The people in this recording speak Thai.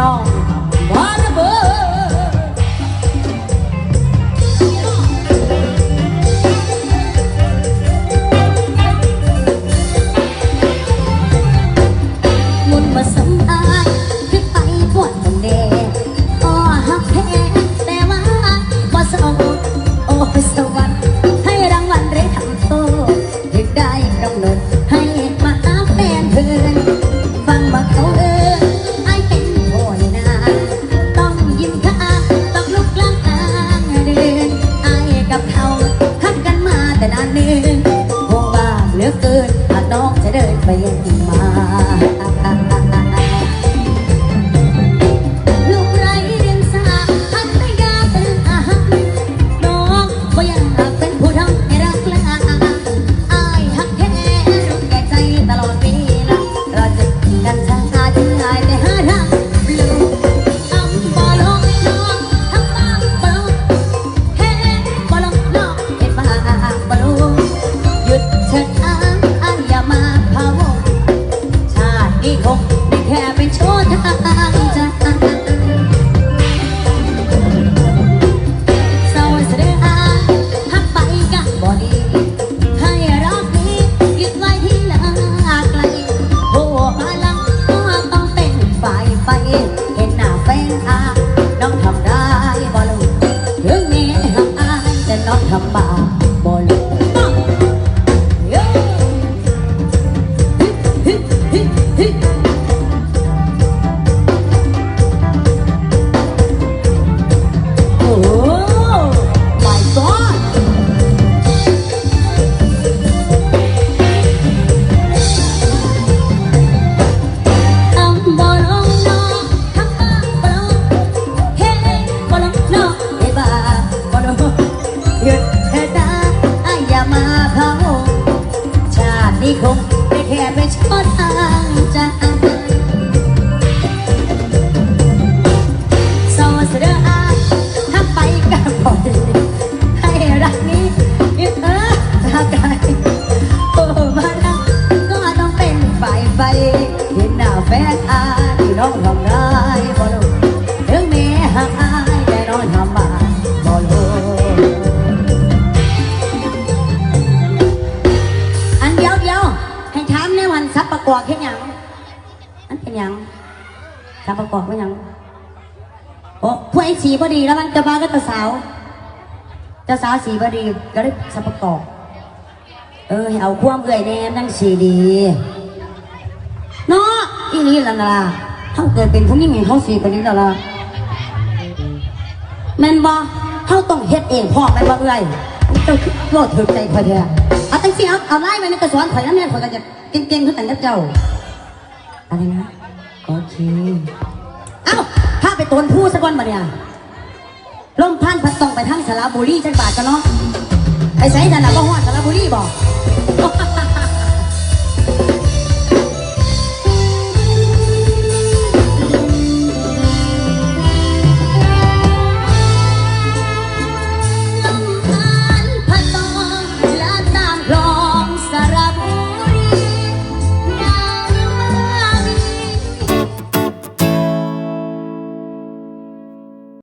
น้องบ้านานเนิ่งคงว่าเหลือเกินหากน้องจะเดินไปยังมาลูก ไปเห็นหน้าแฟนตาน้องทำได้บ่ลูกถึงแม้หักอายแต่น้องทำบาปบ่ลูก ซับประกอบแค่หยังอันเป็นหยังซับประกอบเป็นหยังโอ้พวกไอ้สีพอดีแล้วมันจะมาก็จ้าสาวจ้าสาวสีพอดีก็เลยซับประกอบ เออให้เอาความเอื่อยแนมนั่งสีดีเนาะอีนี่ละนะเขาเกิดเป็นผู้หญิงเขาสีพอดีแล้วล่ะแม่นบ่เขาต้องเฮ็ดเองพ่อแม่นบ่เอื่อยเจ้าโลดถึงใจคอย เอาตั้งสิเอาเอาไล่ไปในกระสวนข่อยนั่นเนี่ยข่อยก็จะเก่งๆขึ้นแต่งเจ้าอะไรนะโอเคเอ้าถ้าไปตนผู้สักวันมาเนี่ยลมพันพัดต้องไปทั้งสระบุรีจังบาทกันเนาะไปใส่ดันน่ะก็ฮอดสระบุรีบอก